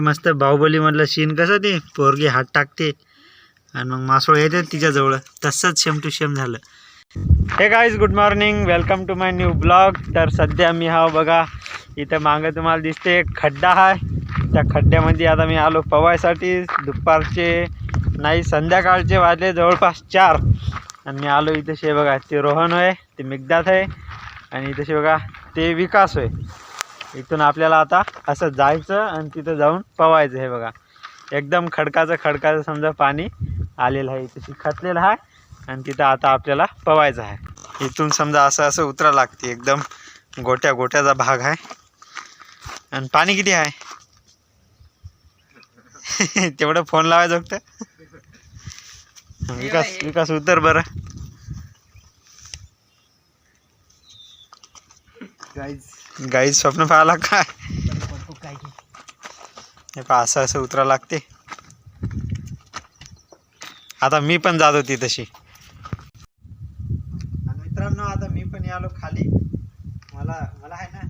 मस्त बाहुबलीमधलं सीन कसं ते? पोरगी हात टाकते आणि मग मासोळ येते तिच्याजवळ. तसंच शेम टू शेम झालं. हे guys good morning welcome to my new blog तर सध्या मी हा बघा इथं मागं तुम्हाला दिसते एक खड्डा आहे त्या खड्ड्यामध्ये आता मी आलो पवायसाठी दुपारचे नाही संध्याकाळचे वाजले जवळपास चार. आणि मी आलो इथेशी बघा ते रोहन होय ते मिगदात आहे आणि इथेशी बघा ते विकास होय. इथून आपल्याला आता असं जायचं आणि तिथं जाऊन पवायचं हे बघा. एकदम खडकाचं खडकाचं समजा पाणी आलेलं आहे. इथं खतलेलं आहे आणि तिथं आता आपल्याला पवायचं आहे. इथून समजा असं असं उतरा लागते. एकदम गोट्या गोट्याचा भाग आहे. आणि पाणी किती आहे? तेवढं फोन लावायचं फक्त. विकास विकास उतर बरं. गाई स्वप्न पाहायला काय? हे पहा असं असं उतरा लागते. आता मी पण जात होती तशी. आणि मित्रांनो आता मी पण आलो खाली. मला मला आहे ना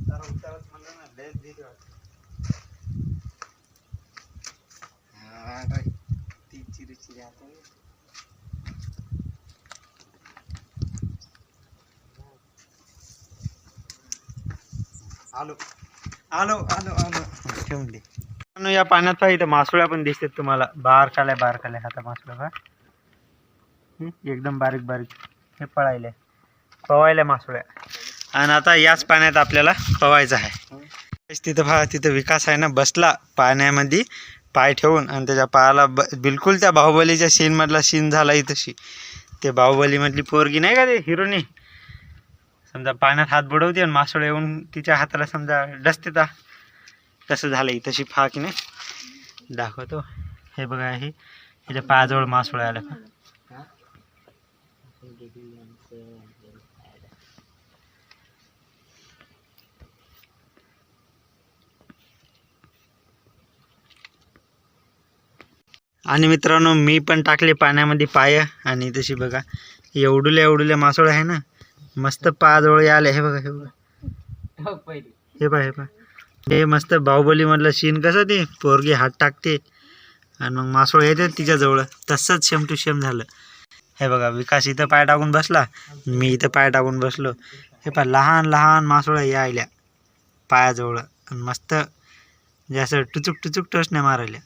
जरा उतरत म्हणलं ना लयच भीती वाटते. काय? ती चिरी चिरी आता. आलो. आलो आलो आलो. ठेवून दे. मित्रांनो, या पाण्यात पहा इथं मासोळ्या पण दिसतात तुम्हाला. बार खाल्या बार खाल्या हाता मासोळ्या एकदम बारीक बारीक. हे पळायले. पवायला मासोळ्या. आणि आता याच पाण्यात आपल्याला पवायचं आहे. तिथं पहा तिथं विकास आहे ना बसला पाण्यामध्ये. पाय ठेवून आणि त्याच्या पायाला ब बिलकुल त्या बाहुबलीच्या सीनमधला सीन झाला तशी ते बाहुबलीमधली पोरगी नाही का ते हिरोनी? समजा पाण्यात हात बुडवते आणि मासोळ येऊन तिच्या हाताला समजा डसते ता तसं झालं तशी फाकीने नाही? दाखवतो. हे बघा हे त्याच्या पायाजवळ मासोळ आलं का? आणि मित्रांनो मी पण टाकले पाण्यामध्ये पाय. आणि तशी बघा एवढुल्या एवढुल्या मासोळ आहे ना? मस्त पायाजवळ आले हे बघा हे बघा. हे पहा हे पहा. हे मस्त बाहुबलीमधलं सीन कसं ते? पोरगी हात टाकते आणि मग मासोळ येते तिच्याजवळ. तसंच सेम टू सेम झालं. हे बघा विकास इथं पाय टाकून बसला. मी इथं पाय टाकून बसलो. हे पहा लहान लहान मासोळं यायल्या पायाजवळ. आणि मस्त असं टुचुक टुचुक टोचण्या मारायल्या.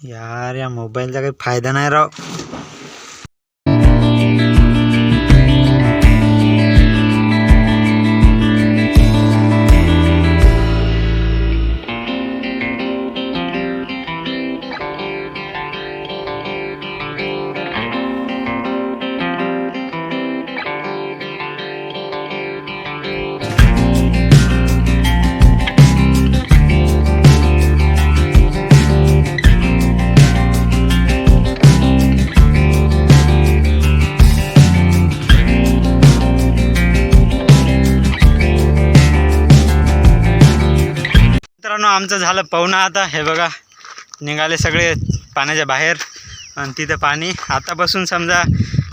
यार या मोबाईलचा काही फायदा नाही राव. आमचं झालं पाहुणा आता. हे बघा निघाले सगळे पाण्याच्या बाहेर आणि तिथं पाणी. आतापासून समजा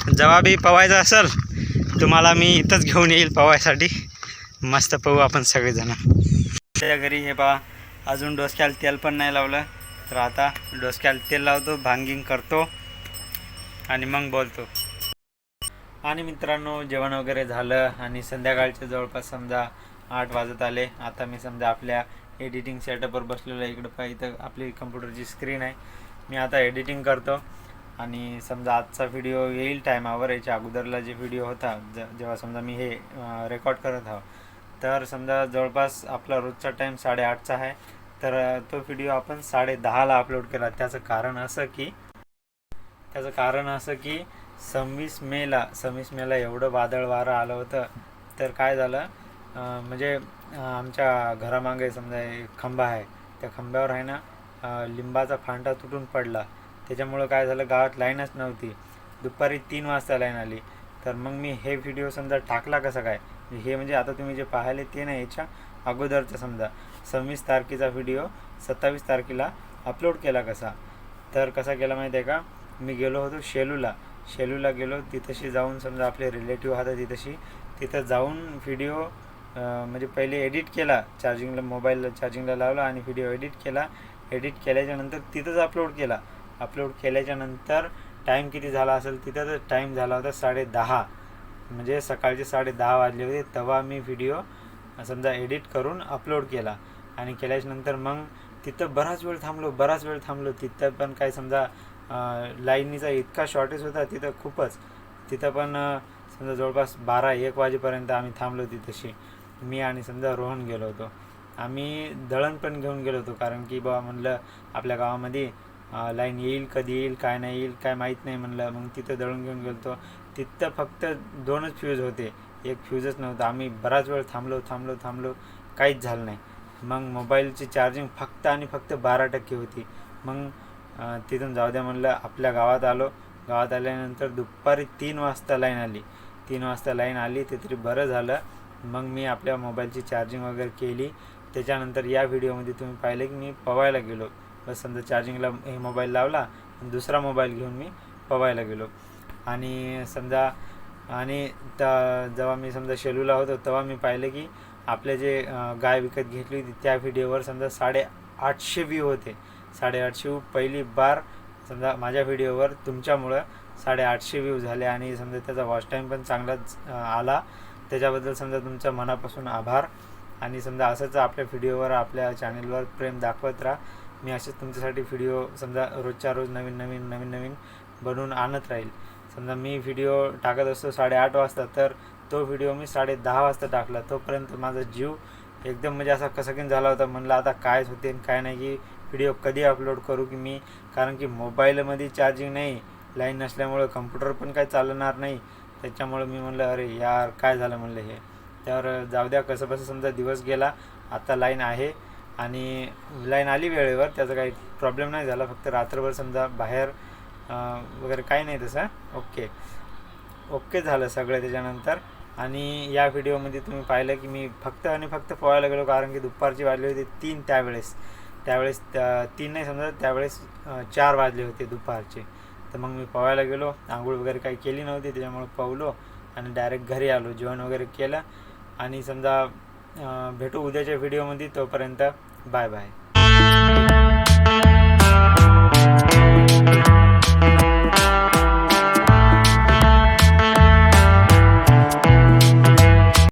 जेव्हा बी पवायचं असेल तुम्हाला मी इथंच घेऊन येईल पवायसाठी. मस्त पाहू आपण सगळेजण. त्याच्या घरी हे पहा अजून डोसक्याला तेल पण नाही लावलं. तर आता डोसक्याला तेल लावतो भांगिंग करतो आणि मग बोलतो. आणि मित्रांनो जेवण वगैरे झालं आणि संध्याकाळचे जवळपास समजा आठ वाजत आले. आता मी समजा आपल्या एडिटिंग सेटअपवर बसलेलो आहे. इकडं पहा इथं आपली कम्प्युटरची स्क्रीन आहे. मी आता एडिटिंग करतो. आणि समजा आजचा व्हिडिओ येईल टायमावर याच्या अगोदरला जे व्हिडिओ होता ज जेव्हा समजा मी हे रेकॉर्ड करत आहो. तर समजा जवळपास आपला रोजचा टाईम साडेआठचा आहे. तर तो व्हिडिओ आपण साडे दहाला अपलोड केला. त्याचं कारण असं की त्याचं कारण असं की सव्वीस मेला सव्वीस मेला एवढं वादळ वारं आलं होतं. तर काय झालं? म्हणजे आमच्या घरामागे समजा एक खंबा आहे त्या खांब्यावर आहे ना लिंबाचा फांटा तुटून पडला. त्याच्यामुळं काय झालं गावात लाईनच नव्हती. दुपारी तीन वाजता लाईन आली. तर मग मी हे व्हिडिओ समजा टाकला कसा काय? हे म्हणजे आता तुम्ही जे पाहिले ते नाही याच्या अगोदरचं समजा. सव्वीस तारखेचा व्हिडिओ सत्तावीस तारखेला अपलोड केला कसा? तर कसा केला माहिती आहे का? मी गेलो होतो शेलूला. शेलूला गेलो तिथंशी जाऊन समजा आपले रिलेटिव्ह होता तिथंशी. तिथं जाऊन व्हिडिओ म्हणजे पहिले एडिट केला चार्जिंगला मोबाईल चार्जिंगला लावला आणि व्हिडिओ एडिट केला. एडिट केल्याच्यानंतर तिथंच अपलोड केला. अपलोड केल्याच्यानंतर टाईम किती झाला असेल तिथं टाईम झाला होता साडे दहा. म्हणजे सकाळचे साडे दहा वाजले होते तेव्हा मी व्हिडिओ समजा एडिट करून अपलोड केला. आणि केल्याच्यानंतर मग तिथं बराच वेळ थांबलो बराच वेळ थांबलो. तिथं पण काय समजा लाईनीचा इतका शॉर्टेज होता तिथं खूपच. तिथं पण समजा जवळपास बारा एक वाजेपर्यंत आम्ही थांबलो तिथंशी. मी आणि समजा रोहन गेलो होतो. आम्ही दळण पण घेऊन गेलो होतो कारण की बा म्हणलं आपल्या गावामध्ये लाईन येईल कधी येईल काय नाही येईल काय माहीत नाही म्हणलं. मग तिथं दळण घेऊन गेलो होतो. तिथं फक्त दोनच फ्यूज होते. एक फ्यूजच नव्हतं. आम्ही बराच वेळ थांबलो थांबलो थांबलो. काहीच झालं नाही. मग मोबाईलची चार्जिंग फक्त आणि फक्त बारा टक्के होती. मग तिथून जाऊ द्या म्हणलं आपल्या गावात आलो. गावात आल्यानंतर दुपारी तीन वाजता लाईन आली. तीन वाजता लाईन आली ते तरी बरं झालं. मग मी आपल्या मोबाईलची चार्जिंग वगैरे केली. त्याच्यानंतर या व्हिडिओमध्ये तुम्ही पाहिले की मी पवायला गेलो. बस समजा चार्जिंगला हे मोबाईल लावला आणि दुसरा मोबाईल घेऊन मी पवायला गेलो. आणि समजा आणि त्या जेव्हा मी समजा शेलूला होतो तेव्हा मी पाहिलं की आपले जे गाय विकत घेतली होती त्या व्हिडिओवर समजा साडे आठशे व्ह्यू होते. साडेआठशे व्ह्यू पहिली बार समजा माझ्या व्हिडिओवर तुमच्यामुळं साडेआठशे व्ह्यू झाले. आणि समजा त्याचा वॉच टाईम पण चांगलाच आला. त्याच्याबद्दल समजा तुमच्या मनापासून आभार. आणि समजा असंच आपल्या व्हिडिओवर आपल्या चॅनलवर प्रेम दाखवत राहा. मी असेच तुमच्यासाठी व्हिडिओ समजा रोजच्या रोज नवीन नवीन नवीन नवीन बनवून आणत राहील. समजा मी व्हिडिओ टाकत असतो साडेआठ वाजता तर तो व्हिडिओ मी साडे दहा वाजता टाकला. तोपर्यंत माझा जीव एकदम म्हणजे असा कसकीन झाला होता. म्हणलं आता काय होते आणि काय नाही की व्हिडिओ कधी अपलोड करू की मी? कारण की मोबाईलमध्ये चार्जिंग नाही लाईन नसल्यामुळं कम्प्युटर पण काही चालणार नाही. त्याच्यामुळं मी म्हणलं अरे यार काय झालं? म्हणलं हे. त्यावर जाऊ द्या कसं कसं समजा दिवस गेला आता लाईन आहे आणि लाईन आली वेळेवर त्याचा काही प्रॉब्लेम नाही झाला फक्त रात्रभर समजा बाहेर वगैरे काही नाही तसं. ओके. ओके झालं सगळं त्याच्यानंतर. आणि या व्हिडिओमध्ये तुम्ही पाहिलं की मी फक्त आणि फक्त पोहायला गेलो कारण की दुपारची वाजली होती तीन त्यावेळेस. त्यावेळेस त्या- तीन नाही समजा त्यावेळेस चार वाजले होते दुपारचे. तर मग मी पोहायला गेलो. आंघोळ वगैरे काही केली नव्हती त्याच्यामुळे पोहलो आणि डायरेक्ट घरी आलो जेवण वगैरे केलं. आणि समजा भेटू उद्याच्या व्हिडिओमध्ये तोपर्यंत बाय बाय